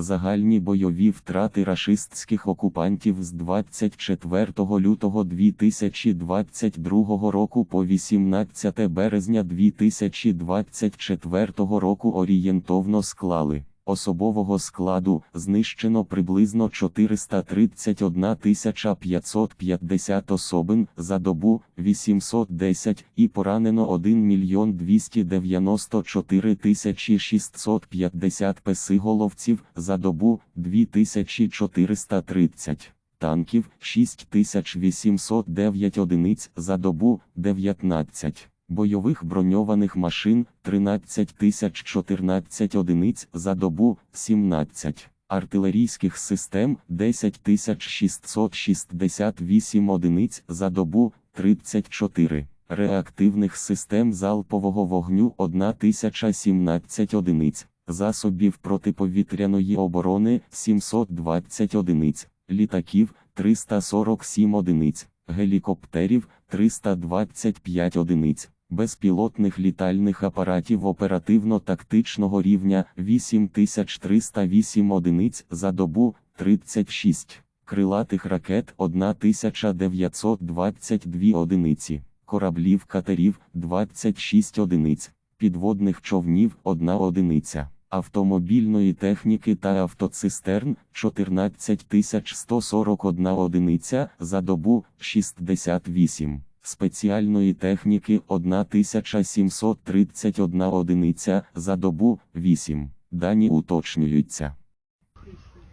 Загальні бойові втрати рашистських окупантів з 24 лютого 2022 року по 18 березня 2024 року орієнтовно склали. Особового складу знищено приблизно 431 550 особин за добу 810 і поранено 1 мільйон 294 тисячі 650 песиголовців за добу 2430 танків 6809 одиниць за добу 19 бойових броньованих машин 13 014 одиниць за добу 17 артилерійських систем 10 668 одиниць за добу 34 реактивних систем залпового вогню 1017 одиниць. Засобів протиповітряної оборони 720 одиниць. Літаків 347 одиниць. Гелікоптерів 325 одиниць, безпілотних літальних апаратів оперативно-тактичного рівня 8308 одиниць за добу 36, крилатих ракет 1922 одиниці, кораблів катерів 26 одиниць, підводних човнів 1 одиниця. Автомобільної техніки та автоцистерн 14 141 одиниця за добу 68, спеціальної техніки 1731 одиниця за добу 8. Дані уточнюються.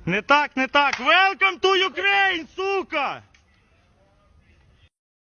Не так, не так. Welcome to Ukraine,